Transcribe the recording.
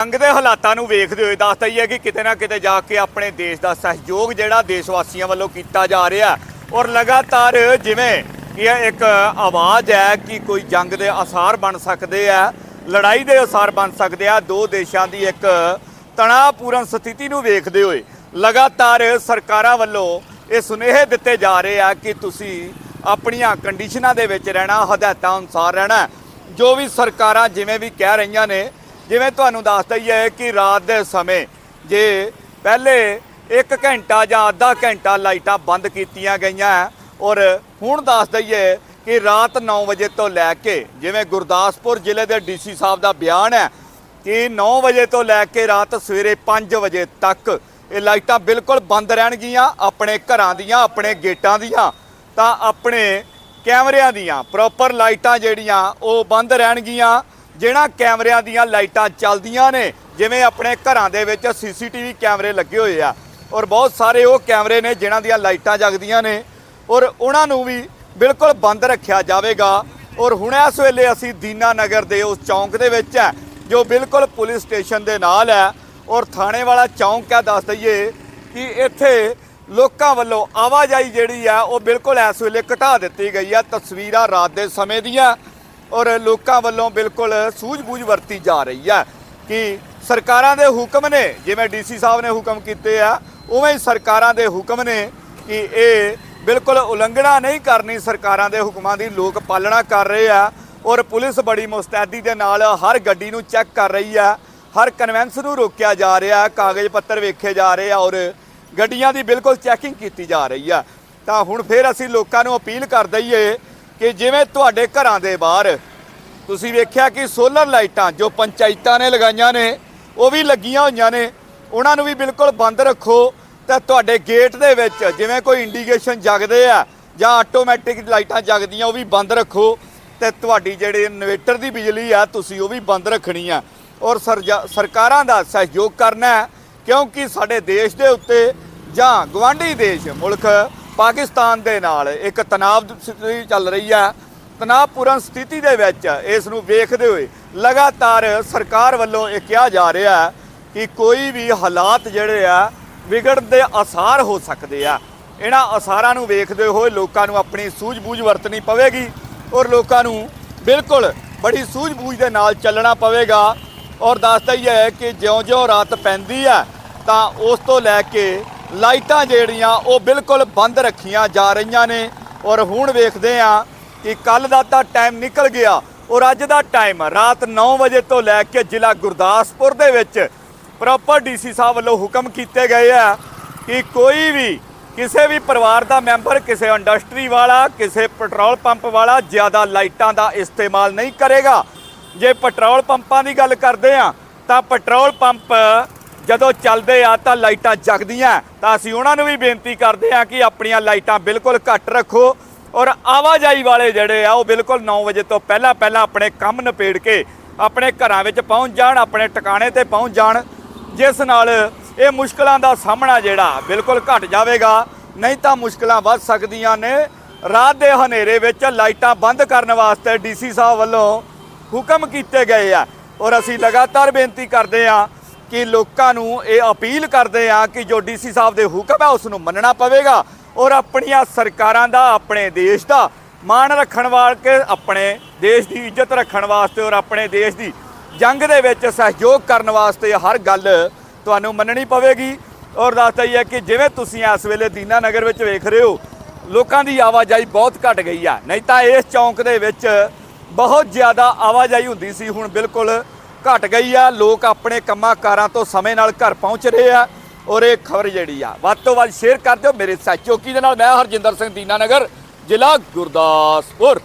ਜੰਗ ਦੇ ਹਾਲਾਤਾਂ ਨੂੰ ਵੇਖਦੇ ਹੋਏ ਦੱਸਦਾ ਹੀ ਹੈ ਕਿ ਕਿਤੇ ਨਾ ਕਿਤੇ ਜਾ ਕੇ ਆਪਣੇ ਦੇਸ਼ ਦਾ ਸਹਿਯੋਗ ਜਿਹੜਾ ਦੇਸ਼ ਵਾਸੀਆਂ ਵੱਲੋਂ ਕੀਤਾ ਜਾ ਰਿਹਾ ਔਰ ਲਗਾਤਾਰ ਜਿਵੇਂ ਇਹ ਇੱਕ ਆਵਾਜ਼ ਹੈ ਕਿ ਕੋਈ ਜੰਗ ਦੇ ਅਸਾਰ ਬਣ ਸਕਦੇ ਆ, ਲੜਾਈ ਦੇ ਅਸਾਰ ਬਣ ਸਕਦੇ ਆ, ਦੋ ਦੇਸ਼ਾਂ ਦੀ ਇੱਕ ਤਣਾਅਪੂਰਨ ਸਥਿਤੀ ਨੂੰ ਵੇਖਦੇ ਹੋਏ ਲਗਾਤਾਰ ਸਰਕਾਰਾਂ ਵੱਲੋਂ ਇਹ ਸੁਨੇਹੇ ਦਿੱਤੇ ਜਾ ਰਹੇ ਆ ਕਿ ਤੁਸੀਂ ਆਪਣੀਆਂ ਕੰਡੀਸ਼ਨਾਂ ਦੇ ਵਿੱਚ ਰਹਿਣਾ, ਹਦਾਇਤਾਂ ਅਨੁਸਾਰ ਰਹਿਣਾ ਜੋ ਵੀ ਸਰਕਾਰਾਂ ਜਿਵੇਂ ਵੀ ਕਹਿ ਰਹੀਆਂ ਨੇ ਜਿਵੇਂ ਤੁਹਾਨੂੰ ਦੱਸ ਹੀ ਕਿ ਰਾਤ ਦੇ ਸਮੇਂ ਜੇ ਪਹਿਲੇ 1 ਘੰਟਾ ਜਾਂ ਅੱਧਾ ਘੰਟਾ ਲਾਈਟਾਂ ਬੰਦ ਕੀਤੀਆਂ ਗਈਆਂ ਔਰ ਹੁਣ ਦੱਸ ਦਈਏ ਕਿ ਰਾਤ 9 ਵਜੇ ਤੋਂ ਲੈ ਕੇ ਜਿਵੇਂ ਗੁਰਦਾਸਪੁਰ ਜ਼ਿਲ੍ਹੇ ਦੇ ਡੀਸੀ ਸਾਹਿਬ ਦਾ ਬਿਆਨ ਹੈ ਕਿ 9 ਵਜੇ ਤੋਂ ਲੈ ਕੇ ਰਾਤ ਸਵੇਰੇ 5 ਵਜੇ ਤੱਕ ਇਹ ਲਾਈਟਾਂ ਬਿਲਕੁਲ ਬੰਦ ਰਹਿਣਗੀਆਂ, ਆਪਣੇ ਘਰਾਂ ਦੀਆਂ, ਆਪਣੇ ਗੇਟਾਂ ਦੀਆਂ, ਤਾਂ ਆਪਣੇ ਕੈਮਰਿਆਂ ਦੀਆਂ ਪ੍ਰੋਪਰ ਲਾਈਟਾਂ ਜਿਹੜੀਆਂ ਉਹ ਬੰਦ ਰਹਿਣਗੀਆਂ। ਜਿਹੜਾ ਕੈਮਰਿਆਂ ਦੀਆਂ ਲਾਈਟਾਂ ਚੱਲਦੀਆਂ ਨੇ, ਜਿਵੇਂ ਆਪਣੇ ਘਰਾਂ ਦੇ ਵਿੱਚ ਸੀਸੀਟੀਵੀ ਕੈਮਰੇ ਲੱਗੇ ਹੋਏ ਆ। ਔਰ ਬਹੁਤ ਸਾਰੇ ਉਹ ਕੈਮਰੇ ਨੇ ਜਿਨ੍ਹਾਂ ਦੀਆਂ ਲਾਈਟਾਂ ਜਗਦੀਆਂ ਨੇ। ਔਰ ਉਹਨਾਂ ਨੂੰ ਵੀ ਬਿਲਕੁਲ ਬੰਦ ਰੱਖਿਆ ਜਾਵੇਗਾ। ਔਰ ਹੁਣ ਇਸ ਵੇਲੇ ਅਸੀਂ ਦੀਨਾ ਨਗਰ ਦੇ ਉਸ ਚੌਂਕ ਦੇ ਵਿੱਚ ਹੈ, ਜੋ ਬਿਲਕੁਲ ਪੁਲਿਸ ਸਟੇਸ਼ਨ ਦੇ ਨਾਲ ਹੈ। ਔਰ ਥਾਣੇ ਵਾਲਾ ਚੌਂਕ ਹੈ, ਦੱਸ ਦਈਏ ਕਿ ਇੱਥੇ ਲੋਕਾਂ ਵੱਲੋਂ ਆਵਾਜਾਈ ਜਿਹੜੀ ਆ ਉਹ ਬਿਲਕੁਲ ਇਸ ਵੇਲੇ ਘਟਾ ਦਿੱਤੀ ਗਈ ਆ ਤਸਵੀਰਾਂ ਰਾਤ ਦੇ ਸਮੇਂ ਦੀਆਂ। ਔਰ ਲੋਕਾਂ ਵੱਲੋਂ ਬਿਲਕੁਲ ਸੂਝ-ਬੂਝ ਵਰਤੀ ਜਾ ਰਹੀ ਹੈ ਕਿ ਸਰਕਾਰਾਂ ਦੇ ਹੁਕਮ ਨੇ, ਜਿਵੇਂ ਡੀਸੀ ਸਾਹਿਬ ਨੇ ਹੁਕਮ ਕੀਤੇ ਆ, ਉਵੇਂ ਹੀ ਸਰਕਾਰਾਂ ਦੇ ਹੁਕਮ ਨੇ ਕਿ ਇਹ ਬਿਲਕੁਲ ਉਲੰਘਣਾ ਨਹੀਂ ਕਰਨੀ, ਸਰਕਾਰਾਂ ਦੇ ਹੁਕਮਾਂ ਦੀ ਲੋਕ ਪਾਲਣਾ ਕਰ ਰਹੇ ਆ ਔਰ ਪੁਲਿਸ ਬੜੀ ਮੁਸਤੈਦੀ ਦੇ ਨਾਲ ਹਰ ਗੱਡੀ ਨੂੰ ਚੈੱਕ ਕਰ ਰਹੀ ਆ, ਹਰ ਕਨਵੈਂਸ ਨੂੰ ਰੋਕਿਆ ਜਾ ਰਿਹਾ, ਕਾਗਜ਼ ਪੱਤਰ ਵੇਖੇ ਜਾ ਰਹੇ ਆ ਔਰ ਗੱਡੀਆਂ ਦੀ ਬਿਲਕੁਲ ਚੈਕਿੰਗ ਕੀਤੀ ਜਾ ਰਹੀ ਆ। ਤਾਂ ਹੁਣ ਫਿਰ ਅਸੀਂ ਲੋਕਾਂ ਨੂੰ ਅਪੀਲ ਕਰ ਦਈਏ ਕਿ ਜਿਵੇਂ ਤੁਹਾਡੇ ਘਰਾਂ ਦੇ ਬਾਹਰ ਤੁਸੀਂ ਵੇਖਿਆ ਕਿ ਸੋਲਰ ਲਾਈਟਾਂ ਜੋ ਪੰਚਾਇਤਾਂ ਨੇ ਲਗਾਈਆਂ ਨੇ, ਉਹ ਵੀ ਲੱਗੀਆਂ ਹੋਈਆਂ ਨੇ, ਉਹਨਾਂ ਨੂੰ ਵੀ ਬਿਲਕੁਲ ਬੰਦ ਰੱਖੋ। ਤੇ ਤੁਹਾਡੇ ਗੇਟ ਦੇ ਵਿੱਚ ਜਿਵੇਂ ਕੋਈ ਇੰਡੀਕੇਸ਼ਨ ਜਗਦੇ ਆ ਜਾਂ ਆਟੋਮੈਟਿਕ ਲਾਈਟਾਂ ਜਗਦੀਆਂ, ਉਹ ਵੀ ਬੰਦ ਰੱਖੋ। ਤੇ ਤੁਹਾਡੀ ਜਿਹੜੇ ਇਨਵੇਟਰ ਦੀ ਬਿਜਲੀ ਆ, ਤੁਸੀਂ ਉਹ ਵੀ ਬੰਦ ਰੱਖਣੀ ਆ। ਔਰ ਸਰਜਾ- ਸਰਕਾਰਾਂ ਦਾ ਸਹਿਯੋਗ ਕਰਨਾ ਕਿਉਂਕਿ ਸਾਡੇ ਦੇਸ਼ ਦੇ ਉੱਤੇ ਜਾਂ ਗਵਾਂਢੀ ਦੇਸ਼, ਮੁਲਕ ਪਾਕਿਸਤਾਨ ਦੇ ਨਾਲ ਇੱਕ ਤਣਾਅ ਸਥਿਤੀ ਚੱਲ ਰਹੀ ਹੈ। ਤਣਾਅਪੂਰਨ ਸਥਿਤੀ ਦੇ ਵਿੱਚ ਇਸ ਨੂੰ ਵੇਖਦੇ ਹੋਏ ਲਗਾਤਾਰ ਸਰਕਾਰ ਵੱਲੋਂ ਇਹ ਕਿਹਾ ਜਾ ਰਿਹਾ ਹੈ ਕਿ ਕੋਈ ਵੀ ਹਾਲਾਤ ਜਿਹੜੇ ਆ ਵਿਗੜਨ ਦੇ ਆਸਾਰ ਹੋ ਸਕਦੇ ਆ। ਇਹਨਾਂ ਅਸਾਰਾਂ ਨੂੰ ਵੇਖਦੇ ਹੋਏ ਲੋਕਾਂ ਨੂੰ ਆਪਣੀ ਸੂਝ-ਬੂਝ ਵਰਤਣੀ ਪਵੇਗੀ ਔਰ ਲੋਕਾਂ ਨੂੰ ਬਿਲਕੁਲ ਬੜੀ ਸੂਝ-ਬੂਝ ਦੇ ਨਾਲ ਚੱਲਣਾ ਪਵੇਗਾ। ਔਰ ਦੱਸਦਾ ਹੀ ਹੈ ਕਿ ਜਿਉਂ-ਜਿਉਂ ਰਾਤ ਪੈਂਦੀ ਹੈ ਤਾਂ ਉਸ ਤੋਂ ਲੈ ਕੇ ਲਾਈਟਾਂ ਜਿਹੜੀਆਂ ਉਹ ਬਿਲਕੁਲ ਬੰਦ ਰੱਖੀਆਂ ਜਾ ਰਹੀਆਂ ਨੇ। ਔਰ ਹੁਣ ਵੇਖਦੇ ਆ ਕਿ ਕੱਲ ਦਾ ਤਾਂ ਟਾਈਮ ਨਿਕਲ ਗਿਆ ਔਰ ਅੱਜ ਦਾ ਟਾਈਮ ਰਾਤ 9 ਵਜੇ ਤੋਂ ਲੈ ਕੇ ਜ਼ਿਲ੍ਹਾ ਗੁਰਦਾਸਪੁਰ ਦੇ ਵਿੱਚ ਪ੍ਰੋਪਰ ਡੀਸੀ ਸਾਹਿਬ ਵੱਲੋਂ ਹੁਕਮ ਕੀਤੇ ਗਏ ਆ ਕਿ ਕੋਈ ਵੀ ਕਿਸੇ ਵੀ ਪਰਿਵਾਰ ਦਾ ਮੈਂਬਰ, ਕਿਸੇ ਇੰਡਸਟਰੀ ਵਾਲਾ, ਕਿਸੇ ਪੈਟਰੋਲ ਪੰਪ ਵਾਲਾ ਜ਼ਿਆਦਾ ਲਾਈਟਾਂ ਦਾ ਇਸਤੇਮਾਲ ਨਹੀਂ ਕਰੇਗਾ। ਜੇ ਪੈਟਰੋਲ ਪੰਪਾਂ ਦੀ ਗੱਲ ਕਰਦੇ ਆ ਤਾਂ ਪੈਟਰੋਲ ਪੰਪ ਜਦੋਂ ਚੱਲਦੇ ਆ ਤਾਂ ਲਾਈਟਾਂ ਜਗਦੀਆਂ। ਤਾਂ ਅਸੀਂ ਉਹਨਾਂ ਨੂੰ ਵੀ ਬੇਨਤੀ ਕਰਦੇ ਆ ਕਿ ਆਪਣੀਆਂ ਲਾਈਟਾਂ ਬਿਲਕੁਲ ਘੱਟ ਰੱਖੋ। ਔਰ ਆਵਾਜਾਈ ਵਾਲੇ ਜਿਹੜੇ ਆ, ਉਹ ਬਿਲਕੁਲ 9 ਵਜੇ ਤੋਂ ਪਹਿਲਾਂ ਪਹਿਲਾਂ ਆਪਣੇ ਕੰਮ ਨਿਪੇੜ ਕੇ ਆਪਣੇ ਘਰਾਂ ਵਿੱਚ ਪਹੁੰਚ ਜਾਣ, ਆਪਣੇ ਟਿਕਾਣੇ ਤੇ ਪਹੁੰਚ ਜਾਣ। ਜਿਸ ਨਾਲ ਇਹ ਮੁਸ਼ਕਲਾਂ ਦਾ ਸਾਹਮਣਾ ਜਿਹੜਾ ਬਿਲਕੁਲ ਘਟ ਜਾਵੇਗਾ। ਨਹੀਂ ਤਾਂ ਮੁਸ਼ਕਲਾਂ ਵੱਧ ਸਕਦੀਆਂ ਨੇ। ਰਾਤ ਦੇ ਹਨੇਰੇ ਵਿੱਚ ਲਾਈਟਾਂ ਬੰਦ ਕਰਨ ਵਾਸਤੇ ਡੀਸੀ ਸਾਹਿਬ ਵੱਲੋਂ ਹੁਕਮ ਕੀਤੇ ਗਏ ਆ। ਔਰ ਅਸੀਂ ਲਗਾਤਾਰ ਬੇਨਤੀ ਕਰਦੇ ਆ ਕਿ ਲੋਕਾਂ ਨੂੰ ਇਹ ਅਪੀਲ ਕਰਦੇ ਆ ਕਿ ਜੋ ਡੀਸੀ ਸਾਹਿਬ ਦੇ ਹੁਕਮ ਹੈ, ਉਸ ਨੂੰ ਮੰਨਣਾ ਪਵੇਗਾ ਔਰ ਆਪਣੀਆਂ ਸਰਕਾਰਾਂ ਦਾ, ਆਪਣੇ ਦੇਸ਼ ਦਾ ਮਾਣ ਰੱਖਣ ਵਾਸਤੇ, ਆਪਣੇ ਦੇਸ਼ ਦੀ ਇੱਜ਼ਤ ਰੱਖਣ ਵਾਸਤੇ ਔਰ ਆਪਣੇ ਦੇਸ਼ ਦੀ ਜੰਗ ਦੇ ਵਿੱਚ ਸਹਿਯੋਗ ਕਰਨ ਵਾਸਤੇ ਹਰ ਗੱਲ ਤੁਹਾਨੂੰ ਮੰਨਣੀ ਪਵੇਗੀ ਔਰ ਦੱਸਦਾ ਹੀ ਹੈ ਕਿ ਜਿਵੇਂ ਤੁਸੀਂ ਇਸ ਵੇਲੇ ਦੀਨਾ ਨਗਰ ਵਿੱਚ ਵੇਖ ਰਹੇ ਹੋ, ਲੋਕਾਂ ਦੀ ਆਵਾਜਾਈ ਬਹੁਤ ਘਟ ਗਈ ਆ। ਨਹੀਂ ਤਾਂ ਇਸ ਚੌਂਕ ਦੇ ਵਿੱਚ ਬਹੁਤ ਜ਼ਿਆਦਾ ਆਵਾਜਾਈ ਹੁੰਦੀ ਸੀ, ਹੁਣ ਬਿਲਕੁਲ ਘਟ ਗਈ ਆ। ਲੋਕ ਆਪਣੇ ਕੰਮਾਂ ਕਾਰਾਂ ਤੋਂ ਸਮੇਂ ਨਾਲ ਘਰ ਪਹੁੰਚ ਰਹੇ ਆ। ਔਰ ਇਹ ਖਬਰ ਜਿਹੜੀ ਆ, ਵੱਧ ਤੋਂ ਵੱਧ ਸ਼ੇਅਰ ਕਰ ਦਿਓ। ਮੇਰੇ ਸਹਿਯੋਗੀ ਦੇ ਨਾਲ ਮੈਂ ਹਰਜਿੰਦਰ ਸਿੰਘ ਦੀਨਾਨਗਰ, ਜ਼ਿਲ੍ਹਾ ਗੁਰਦਾਸਪੁਰ।